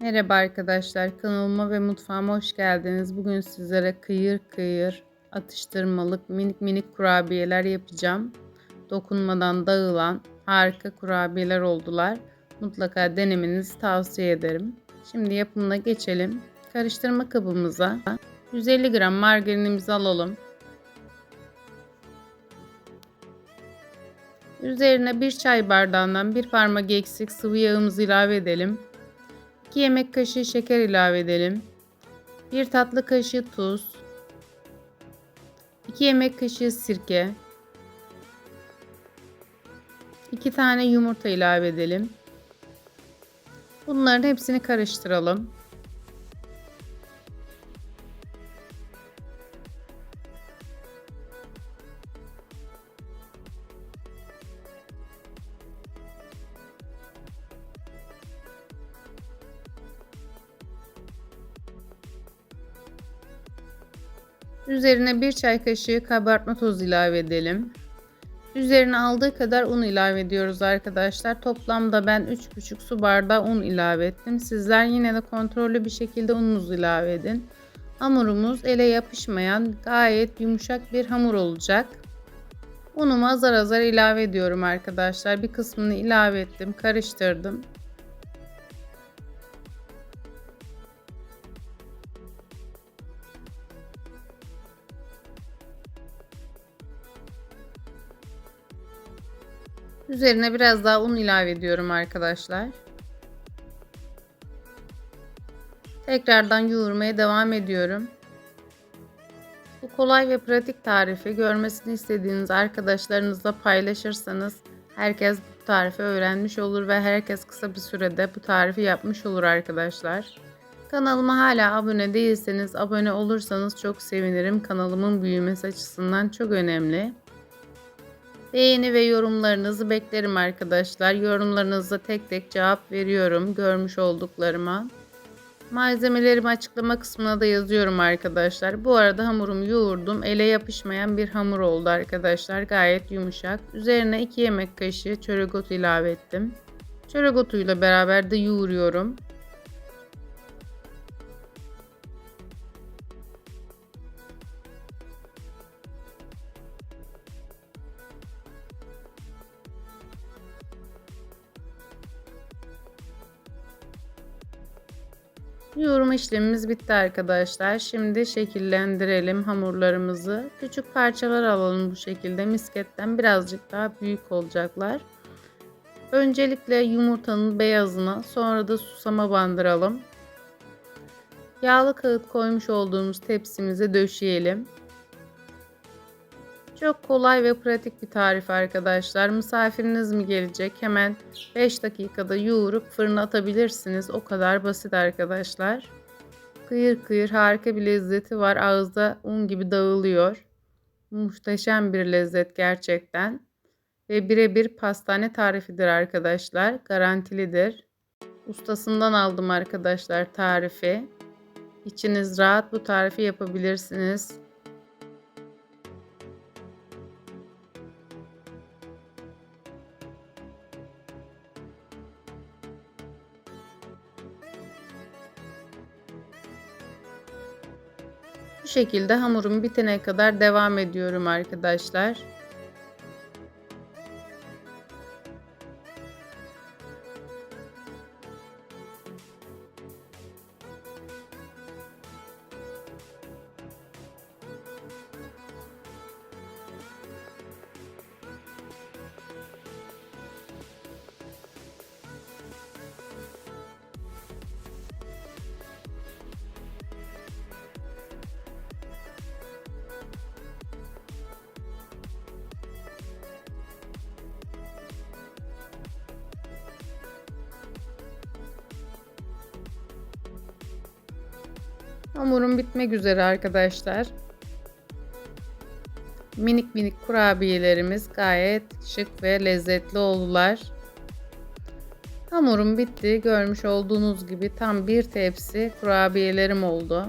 Merhaba arkadaşlar, kanalıma ve mutfağıma hoş geldiniz. Bugün sizlere kıyır kıyır atıştırmalık minik minik kurabiyeler yapacağım. Dokunmadan dağılan harika kurabiyeler oldular. Mutlaka denemenizi tavsiye ederim. Şimdi yapımına geçelim. Karıştırma kabımıza 150 gram margarinimizi alalım. Üzerine bir çay bardağından bir parmak eksik sıvı yağımızı ilave edelim. 2 yemek kaşığı şeker ilave edelim. 1 tatlı kaşığı tuz. 2 yemek kaşığı sirke. 2 tane yumurta ilave edelim. Bunların hepsini karıştıralım. Üzerine bir çay kaşığı kabartma tozu ilave edelim. Üzerine aldığı kadar un ilave ediyoruz arkadaşlar. Toplamda ben 3,5 su bardağı un ilave ettim. Sizler yine de kontrollü bir şekilde ununuzu ilave edin. Hamurumuz ele yapışmayan gayet yumuşak bir hamur olacak. Unumu azar azar ilave ediyorum arkadaşlar. Bir kısmını ilave ettim, karıştırdım. Üzerine biraz daha un ilave ediyorum arkadaşlar. Tekrardan yoğurmaya devam ediyorum. Bu kolay ve pratik tarifi görmesini istediğiniz arkadaşlarınızla paylaşırsanız herkes bu tarifi öğrenmiş olur ve herkes kısa bir sürede bu tarifi yapmış olur arkadaşlar. Kanalıma hala abone değilseniz abone olursanız çok sevinirim. Kanalımın büyümesi açısından çok önemli. Beğeni ve yorumlarınızı beklerim arkadaşlar. Yorumlarınızda tek tek cevap veriyorum görmüş olduklarıma. Malzemelerimi açıklama kısmına da yazıyorum arkadaşlar. Bu arada hamurumu yoğurdum. Ele yapışmayan bir hamur oldu arkadaşlar. Gayet yumuşak. Üzerine 2 yemek kaşığı çörek otu ilave ettim. Çörek otuyla beraber de yoğuruyorum. Yoğurma işlemimiz bitti arkadaşlar. Şimdi şekillendirelim hamurlarımızı. Küçük parçalar alalım bu şekilde. Misketten birazcık daha büyük olacaklar. Öncelikle yumurtanın beyazına sonra da susama bandıralım. Yağlı kağıt koymuş olduğumuz tepsimize döşeyelim. Çok kolay ve pratik bir tarif arkadaşlar. Misafiriniz mi gelecek? Hemen 5 dakikada yoğurup fırına atabilirsiniz. O kadar basit arkadaşlar. Kıyır kıyır harika bir lezzeti var. Ağızda un gibi dağılıyor. Muhteşem bir lezzet gerçekten. Ve birebir pastane tarifidir arkadaşlar. Garantilidir. Ustasından aldım arkadaşlar tarifi. İçiniz rahat bu tarifi yapabilirsiniz. Bu şekilde hamurum bitene kadar devam ediyorum arkadaşlar. Hamurum bitmek üzere arkadaşlar. Minik minik kurabiyelerimiz gayet şık ve lezzetli oldular. Hamurum bitti. Görmüş olduğunuz gibi tam bir tepsi kurabiyelerim oldu.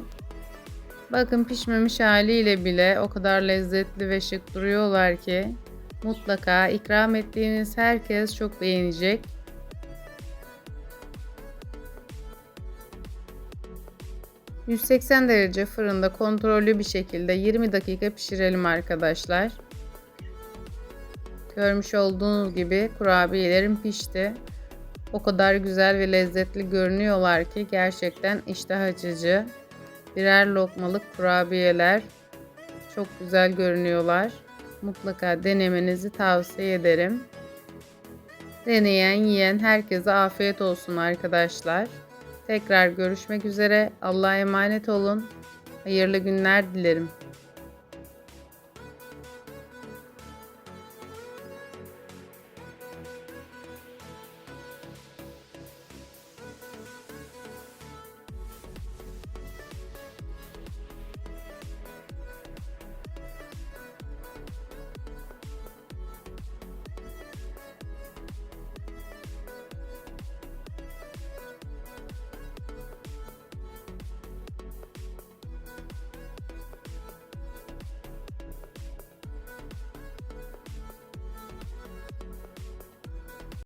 Bakın pişmemiş haliyle bile o kadar lezzetli ve şık duruyorlar ki mutlaka ikram ettiğiniz herkes çok beğenecek. 180 derece fırında kontrollü bir şekilde 20 dakika pişirelim arkadaşlar. Görmüş olduğunuz gibi kurabiyelerim pişti. O kadar güzel ve lezzetli görünüyorlar ki gerçekten iştah açıcı. Birer lokmalık kurabiyeler. Çok güzel görünüyorlar. Mutlaka denemenizi tavsiye ederim. Deneyen, yiyen herkese afiyet olsun arkadaşlar. Tekrar görüşmek üzere. Allah'a emanet olun. Hayırlı günler dilerim.